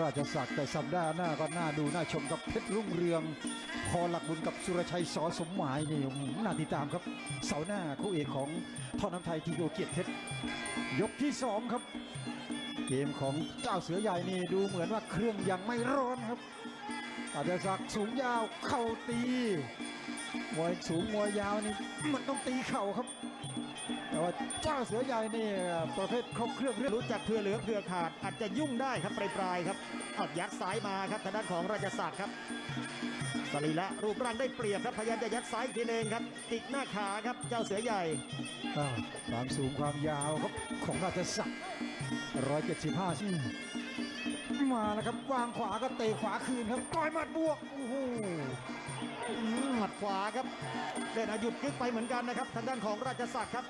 ราชศักดิ์แต่สัปดาห์หน้าก็น่าดูน่าชมกับเพชรรุ่งเรือง พอหลักบุญกับสุรชัยสอสมหมายนี่น่าติดตามครับ เสาหน้าคู่เอกของท่อน้ำไทยทีโอเกียรติเพชรยกที่สองครับ เกมของเจ้าเสือใหญ่นี่ดูเหมือนว่าเครื่องยังไม่ร้อนครับราชศักดิ์สูงยาวเข่าตีมวยสูงมวยยาวนี่มันต้องตีเข่าครับ แต่ว่าเจ้าเสือใหญ่นี่ประเภทครบเครื่องเรื่องรู้จักเพื่อเหลือเพื่อขาด อาจจะยุ่งได้ครับปลายๆครับเอายัดซ้ายมาครับทางด้านของราชศักดิ์ครับสรีระรูปร่างได้เปรียบครับพยายามจะยัดซ้ายอีกทีหนึงครับติดหน้าขาครับเจ้าเสือใหญ่อ่าความสูงความยาวครับของราชศักดิ์ร้อยเจ็ดสิบห้าซิมาแล้วครับวางขวาก็เตะขวาคืนครับต่อยหมัดบวกโอ้โหอืมหมัดขวาครับเล่นอายุดกึกไปเหมือนกันนะครับทางด้านของราชศักดิ์ครับ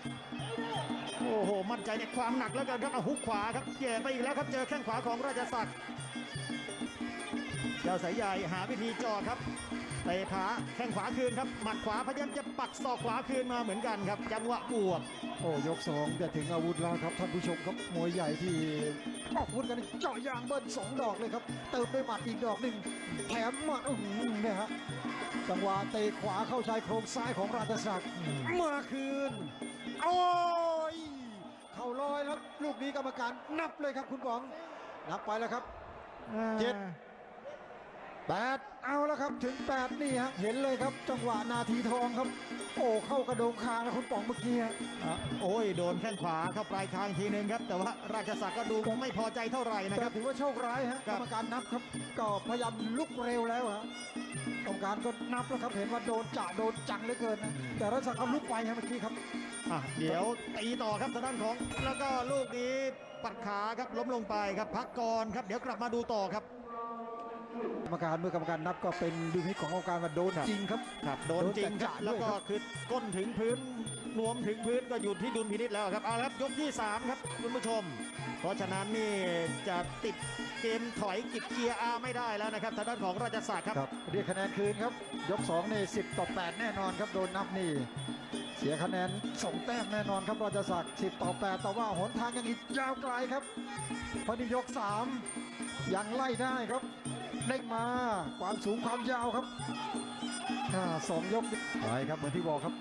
โอ้โห มั่นใจในความหนักแล้วกันครับเอาฮุกขวาครับแย่ไปอีกแล้วครับเจอแข้งขวาของราชศักดิ์เจ้าสายใหญ่หาวิธีจ่อครับเตะขาแข้งขวาคืนครับหมัดขวาพยายามจะปักศอกขวาคืนมาเหมือนกันครับจังหวะบวกโอ้ยกสองจะถึงอาวุธแล้วครับท่านผู้ชมครับมวยใหญ่ที่ออกอาวุธกันเจาะยางเบิ้ลสองดอกเลยครับเติมด้วยหมัดอีกดอกหนึ่งแถมหมัดอื้อหือเนี่ยฮะจังหวะเตะขวาเข้าชายโครงซ้ายของราชศักดิ์มาคืนโอ้ย เข่าลอยแล้วลูกนี้กรรมการนับเลยครับคุณบอง นับไปแล้วครับ เจ็ด แปดเอาแล้วครับถึงแปดนี่ฮะเห็นเลยครับ จังหวะนาทีทองครับ โอ้เข้ากระโดงคางแล้วคุณป๋องเมื่อกี้ฮะอะโอ้ยโดนแข้งขวาเข้าปลายคางทีนึงครับ แต่ว่าราชศักดิ์ก็ดูคงไม่พอใจเท่าไหร่นะคแต่รับ ถือว่าโชคร้ายฮะครักรบ รมการนับครับก็พยายามลุกเร็วแล้วฮะกรรมการก็นับแล้วครับเห็นว่าโดนจ่าโดนจังเหลือเกินนะแต่รัชศักดิ์ก็ลุกไปฮะเมื่อกี้ครับ อะเดี๋ยวตีต่อครับทางด้านของ แล้วก็ลูกนี้ปัดขาครับล้มลงไปครับพักก่อนครับ เดี๋ยวกลับมาดูต่อครับ กรรมการเมื่อกรรมการนับก็เป็นดุลพินิจของกรรมการว่าโดนจริงครับครับโดนจริงครับโดนจัดๆแล้วก็ด้วยครับคือก้นถึงพื้นนวมถึงพื้นก็อยู่ที่ดุลพินิษแล้วครับเอาละครับยกที่ 3 ครับคุณผู้ชม เพราะฉะนั้นนี่จะติดเกมถอยกิดเกียร์อาไม่ได้แล้วนะครับทางด้านของราชศาสตร์ครับ ครับเรียกคะแนนคืนครับ ยก2นี่10 ต่อ 8 แน่นอนครับ โดนนับนี่ เสียคะแนนส่งแต้มแน่นอนครับราชศักดิ์10 ต่อ 8 แต่ว่าหนทางยังอีกยาวไกลครับพราะนี่ยก 3 ยังไล่ได้ครับเด้งมาความสูงความยาวครับสองยกไปครับเหมือนที่บอกครับ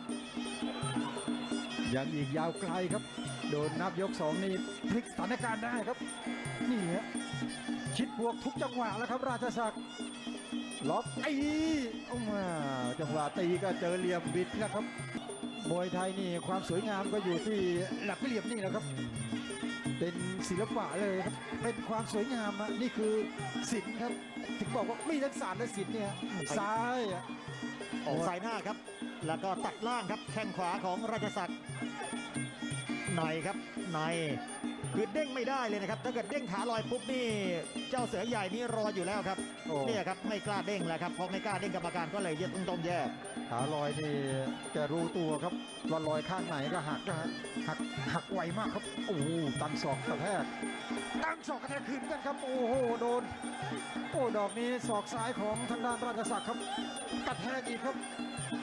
ยังอีกยาวไกลครับ โดนนับยกสองนี่พลิกสถานการณ์ได้ครับนี่ฮะคิดบวกทุกจังหวะแล้วครับ ราชศักดิ์ล็อกตีออกมาจังหวะตีก็เจอเหลี่ยมบิดนะครับ มวยไทยนี่ความสวยงามก็อยู่ที่หลักเหลี่ยมนี่แหละครับ เป็นศิลปะเลยครับ เป็นความสวยงามอะนี่คือศิลป์ครับ ถึงบอกว่ามีทั้งศาสตร์และศิลป์เนี่ยซ้ายอะออกสายหน้าครับ แล้วก็ตัดล่างครับ แข้งขวาของราชศักดิ์ในครับใน คือเด้งไม่ได้เลยนะครับ ถ้าเกิดเด้งขาลอยปุ๊บนี่ เจ้าเสือใหญ่นี่รออยู่แล้วครับโอ้ เนี่ยครับไม่กล้าเด้งแล้วครับเพราะไม่กล้าเด้งกรรมการก็เลยยึดต้องแย่ขาลอยนี่แกรู้ตัวครับว่าลอยข้างไหนก็หักนะฮะหักหักไวมากครับโอ้โหตั้งศอกกระแทกตั้งศอกกระแทกคืนกันครับ โอ้โหโดน โอ้ดอกนี้ศอกซ้ายของทางด้านราชศักดิ์ครับกระแทกอีกครับ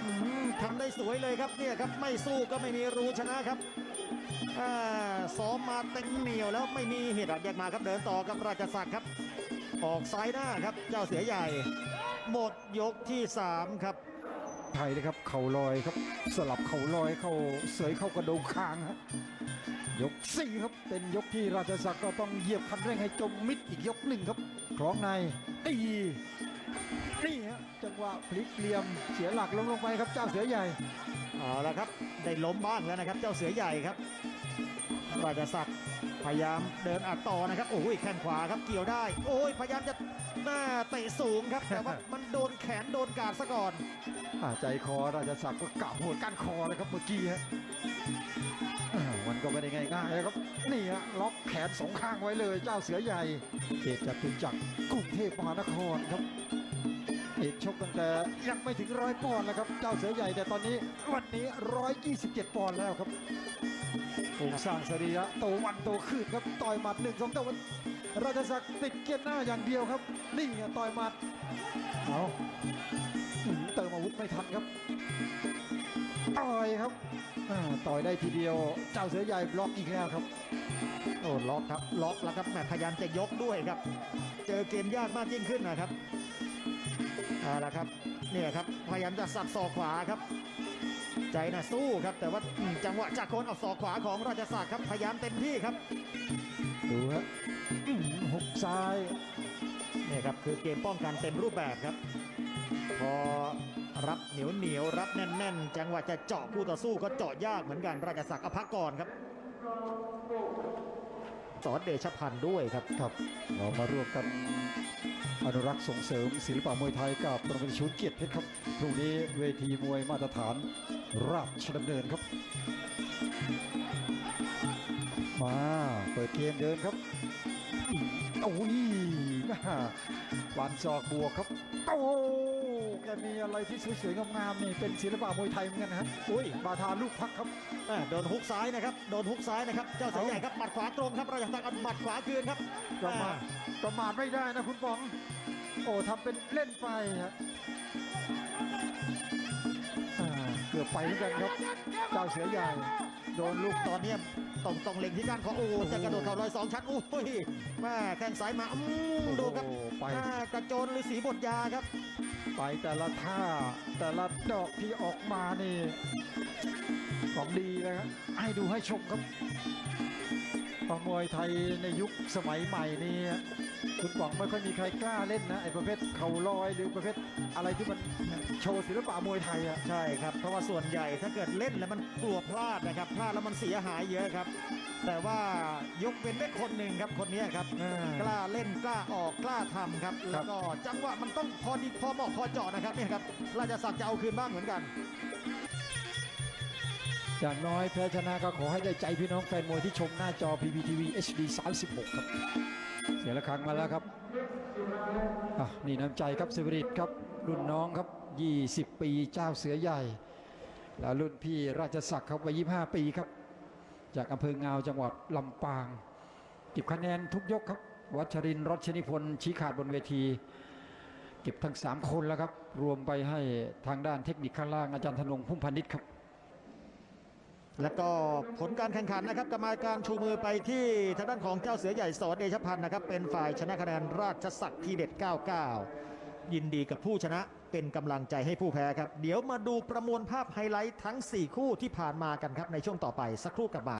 อืมทำได้สวยเลยครับเนี่ยครับไม่สู้ก็ไม่มีรู้ชนะครับอ่า ซ้อมมาเต็มเหนียวแล้วไม่มีเหตุแยกมาครับเดินต่อกับราชศักดิ์ครับ ออกซ้ายหน้าครับเจ้าเสือใหญ่ หมดยกที่ 3 ครับไทยนะครับเข่าลอยครับ สลับเข่าลอยเข้าเสยเข้ากระโดงคางฮะยกสี่ครับเป็นยกที่ราชศักดิ์ก็ต้องเหยียบคันเร่งให้จมมิดอีกยกหนึ่งครับคล้องในตี นี่ฮะจังหวะพลิกเหลี่ยมเสียหลักลงลงไปครับเจ้าเสือใหญ่ เอาละครับ ได้ล้มบ้างแล้วนะครับ เจ้าเสือใหญ่ครับราชศักดิ์พยายามเดินอัดต่อนะครับ โอ้ยแข้งขวาครับเกี่ยวได้ โอ้ยพยายามจะหน้าเตะสูงครับ แต่ว่ามันโดนแขนโดนกาดซะก่อนอ่าใจคอราชศักดิ์ก็กะหัวก้านคอเลยครับเมื่อกี้ฮะอ่ามันก็ไม่ได้ง่ายๆนะครับนี่ฮะล็อกแขนสองข้างไว้เลย เจ้าเสือใหญ่เขตจตุจักรกรุงเทพมหานครครับ เอกชกตั้งแต่ยังไม่ถึงร้อยปอนด์แล้วครับ เจ้าเสือใหญ่แต่ตอนนี้วันนี้ร้อยยี่สิบเจ็ดปอนด์แล้วครับโครงสร้างสรีระโตวันโตขึ้นครับต่อยหมัดหนึ่งสองแต่วันราชศักดิ์ติดเกียรหน้าอย่างเดียวครับ นี่ไงต่อยหมัดเอาเติมอาวุธไม่ทันครับต่อยครับต่อยได้ทีเดียวเจ้าเสือใหญ่บล็อกอีกแล้วครับโอ้ล็อกครับล็อกแล้วครับแหมพยายามจะยกด้วยครับ เจอเกมยากมากยิ่งขึ้นนะครับ เอาละครับเนี่ยครับพยายามจะสับศอกขวาครับ ใจนะสู้ครับ แต่ว่าอืมจังหวะจากโคนเอาศอกขวาของราชศักดิ์ครับพยายามเต็มที่ครับ ดูฮะอื้อหือหุกซ้ายเนี่ยครับคือเกมป้องกันเต็มรูปแบบครับ พอรับเหนียวเหนียวๆรับแน่น ๆ จังหวะจะเจาะคู่ต่อสู้ก็เจาะยากเหมือนกันราชศักดิ์อภักก่อนครับสอนเดชพันธ์ด้วยครับครับเรามาร่วมกัน อนุรักษ์ส่งเสริมศิลปะมวยไทยกับโรงเรียนชุนเกียรติเพชรครับพรุ่งนี้เวทีมวยมาตรฐานราชดำเนินครับ มาเปิดเกมเดินครับโอ้ย วันศอกบวกครับโอ้แกมีอะไรที่สวยๆงามๆนี่เป็นศิลปะมวยไทยเหมือนกันนะฮะอุ้ยบาทาลูกพักครับอ่าโดนฮุกซ้ายนะครับโดนฮุกซ้ายนะครับเจ้าเสือใหญ่ครับหมัดขวาตรงครับราชศักดิ์เอาหมัดขวาคืนครับประมาทอ่ประมาทไม่ได้นะคุณปอง โอ้ทำเป็นเล่นไปฮะอ่าเกือบไปเหมือนกันครับ เจ้าเสือใหญ่โดนลูกตอนเนี้ย ตรงตรงเล็งที่ก้านคอโอ้จะกระโดดเข่าลอยสองชั้นโอ้ยแม่แข้งซ้ายมาอืมดูครับโอ้ไปอ่ากระโจนฤาษีบทยาครับ ไปแต่ละท่าแต่ละดอกที่ออกมานี่ของดีเลยครับให้ดูให้ชมครับประ มวยไทยในยุคสมัยใหม่นี่คุณปองไม่ค่อยมีใครกล้าเล่นนะไอ้ประเภทเข่าลอยหรือประเภทอะไรที่มันโชว์ศิลปะมวยไทยอะใช่ครับเพราะว่าส่วนใหญ่ถ้าเกิดเล่นแล้วมันกลัวพลาดนะครับ พลาดแล้วมันเสียหายเยอะครับ แต่ว่ายกเว้นได้คนหนึ่งครับคนเนี้ยครับกล้าเล่นกล้าออกกล้าทำครับแล้วก็จังหวะมันต้องพอดีพอเหมาะพอเจาะนะครับเนี่ยครับราชศักดิ์จะเอาคืนบ้างเหมือนกัน อย่างน้อยแพ้ชนะก็ขอให้ได้ใจพี่น้องแฟนมวยที่ชมหน้าจอ PPTV HD 36 ครับ เสียละครั้งมาแล้วครับอะนี่น้ำใจครับเซเวริตครับ รุ่นน้องครับ 20 ปีเจ้าเสือใหญ่ แล้วรุ่นพี่ราชศักดิ์ครับวัย25 ปีครับ จากอำเภองาวจังหวัดลำปางเก็บคะแนนทุกยกครับ วัชรินทร์รัชนิพนธ์ชี้ขาดบนเวที เก็บทั้ง 3 คนแล้วครับ รวมไปให้ทางด้านเทคนิคข้างล่างอาจารย์ธนงพุ่มพันนิชครับ แล้วก็ผลการแข่งขันนะครับกรรมการชูมือไปที่ทางด้านของเจ้าเสือใหญ่สอนเดชพันธ์นะครับ เป็นฝ่ายชนะคะแนนราชศักดิ์ทีเด็ด 99 ยินดีกับผู้ชนะเป็นกำลังใจให้ผู้แพ้ครับ เดี๋ยวมาดูประมวลภาพไฮไลท์ทั้ง 4 คู่ที่ผ่านมากันครับในช่วงต่อไปสักครู่กับมา